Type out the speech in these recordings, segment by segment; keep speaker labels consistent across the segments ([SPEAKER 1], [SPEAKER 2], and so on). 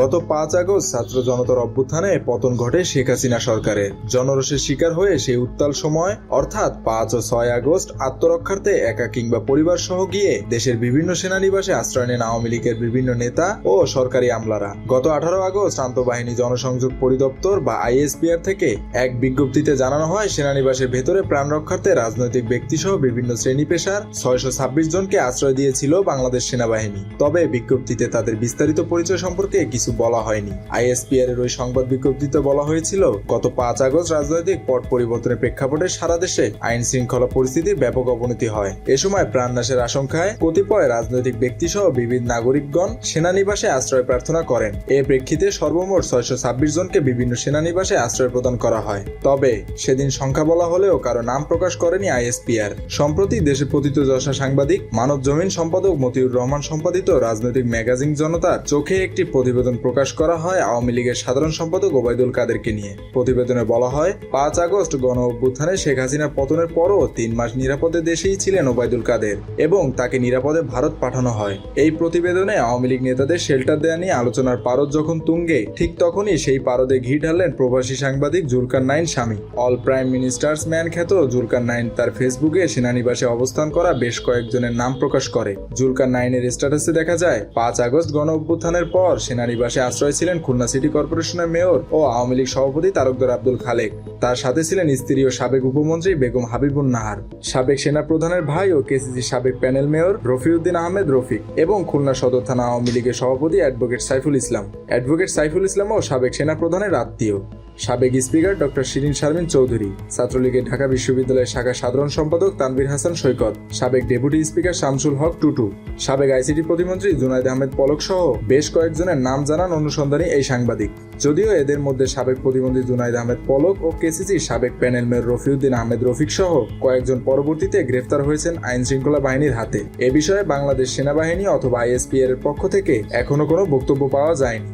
[SPEAKER 1] গত পাঁচ আগস্ট ছাত্র জনতার অভ্যুত্থানে পতন ঘটে শেখ হাসিনা সরকারের জনরোষের শিকার হয়ে সেই উত্তাল সময়, অর্থাৎ পাঁচ ও ছয় আগস্ট, আত্মরক্ষার্থে একা কিংবা পরিবার সহ গিয়ে দেশের বিভিন্ন সেনানিবাসে আশ্রয় নেন আওয়ামী লীগের বিভিন্ন নেতা ও সরকারি আমলারা। গত আঠারো আগস্ট আন্তঃবাহিনী জনসংযোগ পরিদপ্তর বা আইএসপিআর থেকে এক বিজ্ঞপ্তিতে জানানো হয়, সেনানিবাসের ভেতরে প্রাণ রক্ষার্থে রাজনৈতিক ব্যক্তি সহ বিভিন্ন শ্রেণি পেশার ছয়শো ছাব্বিশ জনকে আশ্রয় দিয়েছিল বাংলাদেশ সেনাবাহিনী। তবে বিজ্ঞপ্তিতে তাদের বিস্তারিত পরিচয় সম্পর্কে কিছু বলা হয়নি। আইএসপিআর এর ওই সংবাদ বিজ্ঞপ্তিতে বলা হয়েছিল, গত পাঁচ আগস্ট রাজনৈতিক পট পরিবর্তনের প্রেক্ষাপটে সারা দেশে আইন শৃঙ্খলা পরিস্থিতির ব্যাপক অবনতি হয়। এ সময় প্রাণনাশের আশঙ্কায় কতিপয় রাজনৈতিক ব্যক্তি সহ বিবিধ নাগরিকগণ সেনানিবাসে আশ্রয় প্রার্থনা করেন। এ প্রেক্ষিতে সর্বমোট ছয়শো ছাব্বিশ জনকে বিভিন্ন সেনানিবাসে আশ্রয় প্রদান করা হয়। তবে সেদিন সংখ্যা বলা হলেও কারও নাম প্রকাশ করেনি আইএসপিআর। সম্প্রতি দেশে পতিত যশা সাংবাদিক মানব জমিন সম্পাদক মতিউর রহমান সম্পাদিত রাজনৈতিক ম্যাগাজিন জনতার চোখে একটি প্রতিবেদন প্রকাশ করা হয় আওয়ামী লীগের সাধারণ সম্পাদক ওবায়দুল কাদেরকে নিয়ে। প্রতিবেদনে বলা হয়, পাঁচ আগস্ট গণ অভ্যুত্থানে শেখ হাসিনার পতনের পরও তিন মাস নিরাপদে দেশেই ছিলেন ওবায়দুল কাদের এবং তাকে নিরাপদে ভারত পাঠানো হয়। এই প্রতিবেদনে আওয়ামী লীগ নেতাদের শেল্টার দেয়া নিয়ে আলোচনার পারদ যখন তুঙ্গে, ঠিক তখনই সেই পারদে ঘি ঢাললেন প্রবাসী সাংবাদিক জুলকার নাইন স্বামী। অল প্রাইম মিনিস্টার্স ম্যান খ্যাত জুলকার নাইন তার ফেসবুকে সেনানিবাসে অবস্থান করা বেশ কয়েকজনের নাম প্রকাশ করে। জুলকার নাইনের স্ট্যাটাসে দেখা যায়, পাঁচ আগস্ট গণ অভ্যুত্থানের পর সেনানিবাসে আশ্রয় ছিলেন খুলনা সিটি কর্পোরেশনের মেয়র ও আওয়ামী লীগ সভাপতি তারকদর আব্দুল খালেক। তার সাথে ছিলেন স্ত্রী ও সাবেক উপমন্ত্রী বেগম হাবিবুন নাহার। সাবেক সেনা প্রধানের ভাই ও কেসিসি সাবেক প্যানেল মেয়র রফিউদ্দিন আহমেদ রফিক এবং খুলনা সদর থানা আওয়ামী লীগের সভাপতি অ্যাডভোকেট সাইফুল ইসলাম। অ্যাডভোকেট সাইফুল ইসলাম ও সাবেক সেনা প্রধানের আত্মীয়। সাবেক স্পিকার ডক্টর শিরিন শারমিন চৌধুরী, ছাত্রলীগের ঢাকা বিশ্ববিদ্যালয়ের শাখা সাধারণ সম্পাদক তানভীর হাসান সৈকত, সাবেক ডেপুটি স্পিকার শামসুল হক টুটু, সাবেক আইসিটি প্রতিমন্ত্রী জুনাইদ আহমেদ পলক সহ বেশ কয়েকজনের নাম জানান অনুসন্ধানী এই সাংবাদিক। যদিও এদের মধ্যে সাবেক প্রতিমন্ত্রী জুনাইদ আহমেদ পলক ও কেসিসি সাবেক প্যানেল মেয়র রফিউদ্দিন আহমেদ রফিক সহ কয়েকজন পরবর্তীতে গ্রেফতার হয়েছেন আইন শৃঙ্খলা বাহিনীর হাতে। এ বিষয়ে বাংলাদেশ সেনাবাহিনী অথবা আইএসপিআর এর পক্ষ থেকে এখনও কোনো বক্তব্য পাওয়া যায়নি।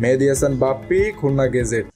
[SPEAKER 1] মেহেদি হাসান, বাপ্পি, খুলনা গেজেট।